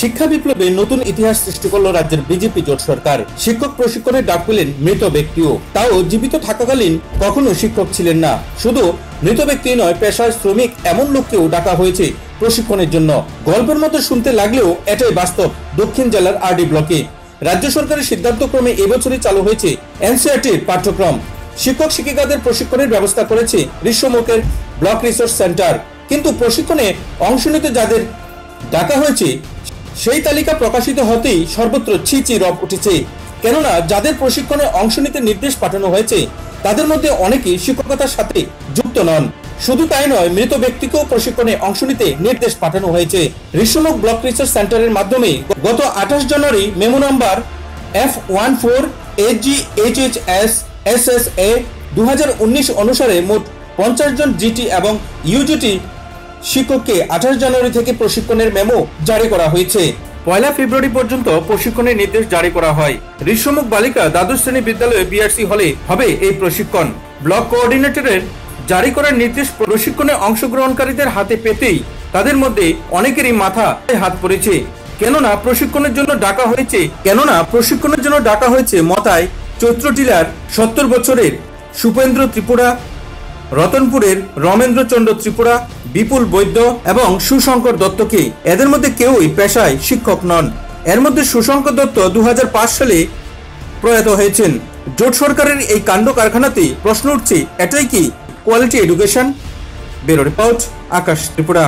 শিক্ষা বিপ্লবে নতুন ইতিহাস সৃষ্টি করল রাজ্যের বিজেপি জোট সরকার। শিক্ষক প্রশিক্ষণের ডাক পেলেন মৃত ব্যক্তিও। তাও জীবিত থাকাকালীন কখনো শিক্ষক ছিলেন না। শুধু মৃত ব্যক্তি নয় পেশায় শ্রমিক এমন লোককেও ডাকা হয়েছে প্রশিক্ষণের জন্য। গল্পের মতো শুনতে লাগলেও এটাই বাস্তব দক্ষিণ জেলার আরডি ব্লকে। রাজ্য সরকারের সিদ্ধান্তক্রমে এবছরই চালু হয়েছে এনসিআরটির পাঠ্যক্রম। শিক্ষক শিক্ষিকাদের প্রশিক্ষণের ব্যবস্থা করেছে ঋষ্যমুখের ব্লক রিসোর্স সেন্টার। কিন্তু প্রশিক্ষণে অংশ নিতে যাদের ডাকা হয়েছে সেই তালিকা প্রকাশিত হতেই সর্বত্র ছিচি রব উঠেছে। কেননা যাদের প্রশিক্ষণে অংশ নিতে নির্দেশ পাঠানো হয়েছে, তাদের মধ্যে অনেকেই শিক্ষকতার সাথে যুক্ত নন। শুধু তাই নয়, মৃত ব্যক্তিকেও প্রশিক্ষণে অংশ নিতে নির্দেশ পাঠানো হয়েছে। ঋষমুখ ব্লক রিসার্চ সেন্টারের মাধ্যমে গত আঠাশ জানুয়ারি memo number F one four H G H H S S S A দু হাজার উনিশ অনুসারে মোট পঞ্চাশ জন জিটি এবং ইউজিটি শিক্ষককে আঠাশ জানুয়ারি থেকে প্রশিক্ষণের মেমো জারি করা হয়েছে। পয়লা ফেব্রুয়ারি পর্যন্ত প্রশিক্ষণের নির্দেশ জারি করা হয়। ঋষ্যমুখ বালিকা দ্বাদশ শ্রেণি বিদ্যালয়ে বিআরসি হলে হবে এই প্রশিক্ষণ। ব্লক কোঅর্ডিনেটরের জারি করার নির্দেশ প্রশিক্ষণে অংশগ্রহণকারীদের হাতে পেতেই তাদের মধ্যে অনেকেরই মাথা হাত পড়েছে। কেননা প্রশিক্ষণের জন্য ডাকা হয়েছে, কেননা প্রশিক্ষণের জন্য ডাকা হয়েছে মতায় চৈত্র টিলার সত্তর বছরের সুপেন্দ্র ত্রিপুরা, রতনপুরের রমেন্দ্রচন্দ্র ত্রিপুরা বিপুল বৈদ্য এবং সুশঙ্কর দত্তকে এদের মধ্যে কেউই পেশায় শিক্ষক নন। এর মধ্যে সুশঙ্কর দত্ত দু হাজার পাঁচ সালে প্রয়াত হয়েছেন। জোট সরকারের এই কাণ্ড কারখানাতে প্রশ্ন উঠছে, এটাই কি quality education bureau report, Akash Tripura.